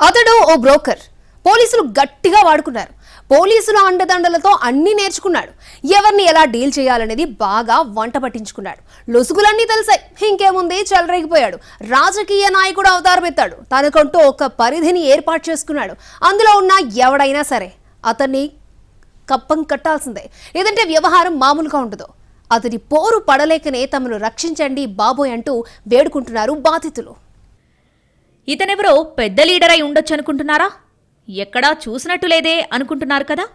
అతడు ఓ బ్రోకర్. పోలీసులు గట్టిగా వాడుకున్నారు. పోలీసుల అండదండలతో అన్ని నేర్చుకున్నాడు. ఎవరిని ఎలా డీల్ చేయాలనేది బాగా వంట పట్టించుకున్నాడు. లొసుగులన్నీ తెలిసాయి. ఇంకేముంది? చెలరేగిపోయాడు. రాజకీయ నాయకుడు అవతారమెత్తాడు తనకంటూ ఒక పరిధిని ఏర్పాటు చేసుకున్నాడు. అందులో ఉన్న ఎవడైనా సరే అతన్ని కప్పం కట్టాల్సిందే. లేదంటే వ్యవహారం మామూలుగా ఉండదు. అతని పోరు పడలేకనే తమను రక్షించండి బాబోయ్ అంటూ వేడుకుంటున్నారు బాధితులు. ఇతనెవరో పెద్ద లీడర్ అయి ఉండొచ్చు అనుకుంటున్నారా? ఎక్కడా చూసినట్టు లేదే అనుకుంటున్నారు కదా?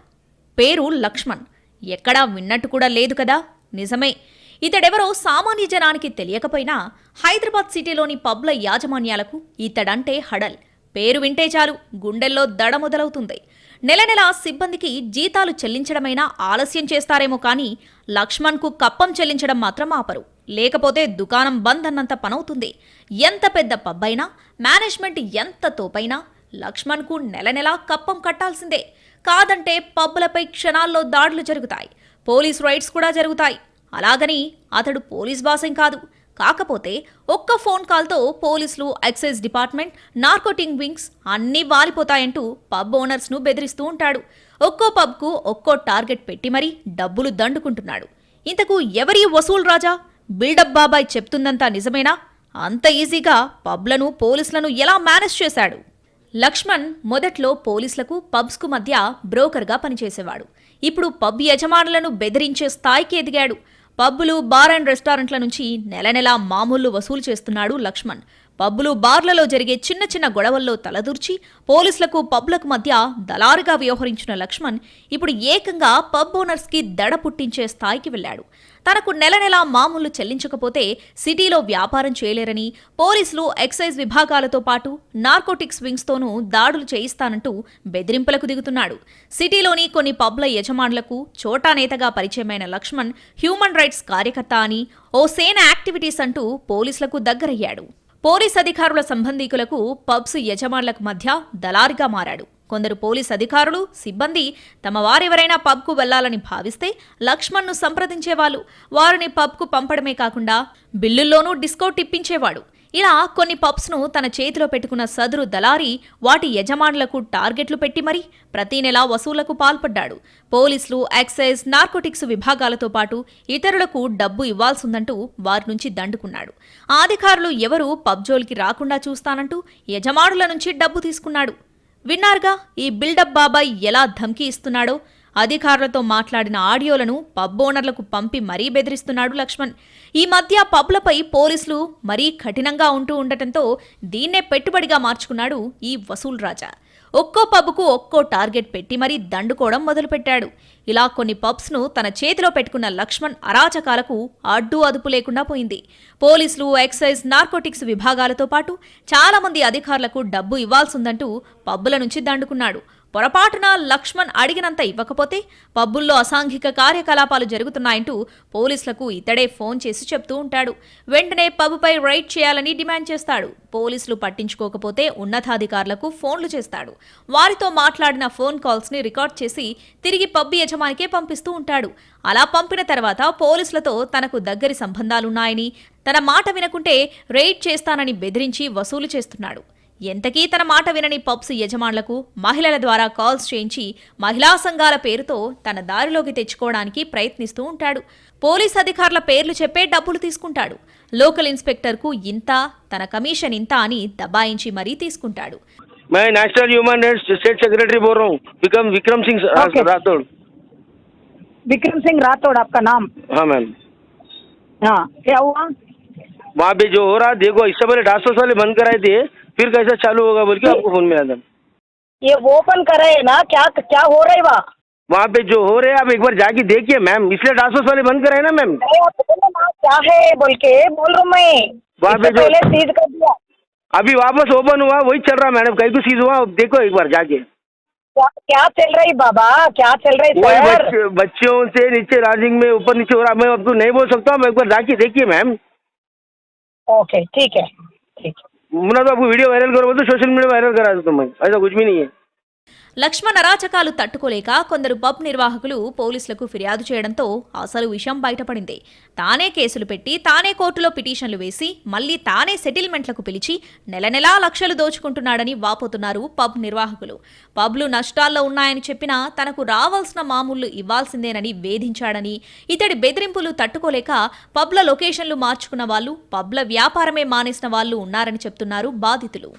పేరు లక్ష్మణ్. ఎక్కడా విన్నట్టు కూడా లేదు కదా? నిజమే. ఇతడెవరో సామాన్య జనానికి తెలియకపోయినా హైదరాబాద్ సిటీలోని పబ్ల యాజమాన్యాలకు ఇతడంటే హడల్. పేరు వింటే చాలు గుండెల్లో దడ మొదలవుతుంది. నెల నెల సిబ్బందికి జీతాలు చెల్లించడమైనా ఆలస్యం చేస్తారేమో కానీ లక్ష్మణ్కు కప్పం చెల్లించడం మాత్రం ఆపరు. లేకపోతే దుకాణం బంద్ అన్నంత పనవుతుంది. ఎంత పెద్ద పబ్బైనా మేనేజ్మెంట్ ఎంత తోపైనా లక్ష్మణ్కు నెల నెలా కప్పం కట్టాల్సిందే. కాదంటే పబ్బులపై క్షణాల్లో దాడులు జరుగుతాయి. పోలీస్ రైడ్స్ కూడా జరుగుతాయి. అలాగని అతడు పోలీస్ బాసం కాదు. కాకపోతే ఒక్క ఫోన్ కాల్తో పోలీసులు ఎక్సైజ్ డిపార్ట్మెంట్ నార్కోటింగ్ వింగ్స్ అన్నీ వాలిపోతాయంటూ పబ్ ఓనర్స్ను బెదిరిస్తూ ఉంటాడు. ఒక్కో పబ్కు ఒక్కో టార్గెట్ పెట్టి మరీ డబ్బులు దండుకుంటున్నాడు. ఇంతకు ఎవరి వసూల్ రాజా? బిల్డప్ బాబాయ్ చెప్తుందంతా నిజమేనా? అంత ఈజీగా పబ్లను పోలీసులను ఎలా మేనేజ్ చేశాడు? లక్ష్మణ్ మొదట్లో పోలీసులకు పబ్స్కు మధ్య బ్రోకర్గా పనిచేసేవాడు. ఇప్పుడు పబ్ యజమానులను బెదిరించే స్థాయికి ఎదిగాడు. పబ్బులు బార్ అండ్ రెస్టారెంట్ల నుంచి నెల నెలా మామూలు వసూలు చేస్తున్నాడు లక్ష్మణ్. పబ్బులు బార్లలో జరిగే చిన్న చిన్న గొడవల్లో తలదూర్చి పోలీసులకు పబ్లకు మధ్య దళారుగా వ్యవహరించిన లక్ష్మణ్ ఇప్పుడు ఏకంగా పబ్ ఓనర్స్కి దడ పుట్టించే స్థాయికి వెళ్ళాడు. తనకు నెల నెలా మామూలు చెల్లించకపోతే సిటీలో వ్యాపారం చేయలేరని పోలీసులు ఎక్సైజ్ విభాగాలతో పాటు నార్కోటిక్స్ వింగ్స్తోనూ దాడులు చేయిస్తానంటూ బెదిరింపులకు దిగుతున్నాడు. సిటీలోని కొన్ని పబ్ల యజమానులకు చోటా నేతగా పరిచయమైన లక్ష్మణ్ హ్యూమన్ రైట్స్ కార్యకర్త అని ఓ సేన యాక్టివిటీస్ అంటూ పోలీసులకు దగ్గరయ్యాడు. పోలీస్ అధికారుల సంబంధీకులకు పబ్స్ యజమానులకు మధ్య దళారిగా మారాడు. కొందరు పోలీస్ అధికారులు సిబ్బంది తమ వారెవరైనా పబ్కు వెళ్ళాలని భావిస్తే లక్ష్మణ్ను సంప్రదించేవాళ్ళు. వారిని పబ్కు పంపడమే కాకుండా బిల్లుల్లోనూ డిస్కౌంట్ ఇప్పించేవాడు. ఇలా కొన్ని పబ్స్ను తన చేతిలో పెట్టుకున్న సదురు దళారి వాటి యజమానులకు టార్గెట్లు పెట్టి మరీ ప్రతి నెల వసూళ్ళకు పాల్పడ్డాడు. పోలీసులు ఎక్సైజ్ నార్కోటిక్స్ విభాగాలతో పాటు ఇతరులకు డబ్బు ఇవ్వాల్సిందంటూ వారి నుంచి దండుకున్నాడు. ఆ అధికారులు ఎవరూ పబ్జోలికి రాకుండా చూస్తానంటూ యజమానుల నుంచి డబ్బు తీసుకున్నాడు. విన్నారుగా ఈ బిల్డప్ బాబాయ్ ఎలా ధమ్కీ ఇస్తున్నాడో? అధికారులతో మాట్లాడిన ఆడియోలను పబ్ ఓనర్లకు పంపి మరీ బెదిరిస్తున్నాడు లక్ష్మణ్. ఈ మధ్య పబ్లపై పోలీసులు మరీ కఠినంగా ఉంటూ ఉండటంతో దీన్నే పెట్టుబడిగా మార్చుకున్నాడు ఈ వసూల్ రాజా. ఒక్కో పబ్కు ఒక్కో టార్గెట్ పెట్టి మరీ దండుకోవడం మొదలుపెట్టాడు. ఇలా కొన్ని పబ్స్ను తన చేతిలో పెట్టుకున్న లక్ష్మణ్ అరాచకాలకు అడ్డు అదుపు లేకుండా పోయింది. పోలీసులు ఎక్సైజ్ నార్కోటిక్స్ విభాగాలతో పాటు చాలామంది అధికారులకు డబ్బు ఇవ్వాల్సిందంటూ పబ్బుల నుంచి దండుకున్నాడు. పొరపాటున లక్ష్మణ్ అడిగినంత ఇవ్వకపోతే పబ్బుల్లో అసాంఘిక కార్యకలాపాలు జరుగుతున్నాయంటూ పోలీసులకు ఇతడే ఫోన్ చేసి చెప్తూ ఉంటాడు. వెంటనే పబ్బుపై రైడ్ చేయాలని డిమాండ్ చేస్తాడు. పోలీసులు పట్టించుకోకపోతే ఉన్నతాధికారులకు ఫోన్లు చేస్తాడు. వారితో మాట్లాడిన ఫోన్ కాల్స్ని రికార్డ్ చేసి తిరిగి పబ్బు యజమానికే పంపిస్తూ ఉంటాడు. అలా పంపిన తర్వాత పోలీసులతో తనకు దగ్గరి సంబంధాలున్నాయని తన మాట వినకుంటే రైడ్ చేస్తానని బెదిరించి వసూలు చేస్తున్నాడు. ఎంతకీ తన మాట వినని పబ్స్ యజమానులకు మహిళల ద్వారా కాల్స్ చేయించి మహిళా సంఘాల పేరుతో తన దారిలోకి తెచ్చుకోవడానికి ప్రయత్నిస్తూ ఉంటాడు పోలీస్ అధికారుల పేర్లు చెప్పే డబ్బులు తీసుకుంటాడు లోకల్ ఇన్స్పెక్టర్కు ఇంత తన కమిషన్ ఇంత అని దబాయించి మరీ తీసుకుంటాడు मैं national human rights state secretary बोल रहा हूँ विक्रम विक्रम सिंह Okay. राठौड़ विक्रम सिंह राठौड़ आपका नाम हाँ मैम हाँ क्या हुआ वहाँ पे जो हो रहा देखो इससे पहले डांसर्स वाले बंद कराए थे फिर कैसा चालू होगा बोल के आपको फ़ोन मिला था ये ओपन करे है ना क्या क्या हो रहा है वहाँ? वहाँ पे जो हो रहे हैं आप एक बार जाके देखिए मैम। इसलिए डांसर्स वाले बंद कराए ना मैम। अरे आप बोलो ना क्या है बोल के? बोल रहा हूँ मैं। वहाँ पे इससे जो- पहले सीज कर दिया। अभी वापस ओपन हुआ वही चल रहा मैडम। कहीं को सीज हुआ आप देखो एक बार जाके। क्या क्या चल रही बाबा? क्या चल रही वही सर? बच्चे, बच्चों से नीचे राजिंग में ऊपर नीचे हो रहा मैं आपको नहीं बोल सकता हूँ एक बार जाके देखिए मैम। ओके ठीक है। ठीक है। मुन्ना तो आपको वीडियो वायरल करो, बोलते सोशल मीडिया वायरल करा दो हूँ मैं ऐसा कुछ भी नहीं है। లక్ష్మణ్ అరాచకాలు తట్టుకోలేక కొందరు పబ్ నిర్వాహకులు పోలీసులకు ఫిర్యాదు చేయడంతో అసలు విషయం బయటపడింది. తానే కేసులు పెట్టి తానే కోర్టులో పిటిషన్లు వేసి మళ్ళీ తానే సెటిల్మెంట్లకు పిలిచి నెల నెలా లక్షలు దోచుకుంటున్నాడని వాపోతున్నారు పబ్ నిర్వాహకులు. పబ్లు నష్టాల్లో ఉన్నాయని చెప్పినా తనకు రావాల్సిన మామూళ్ళు ఇవ్వాల్సిందేనని వేధించాడని ఇతడి బెదిరింపులు తట్టుకోలేక పబ్ల లొకేషన్లు మార్చుకున్న వాళ్ళు పబ్ల వ్యాపారమే మానేసిన వాళ్ళు ఉన్నారని చెప్తున్నారు బాధితులు.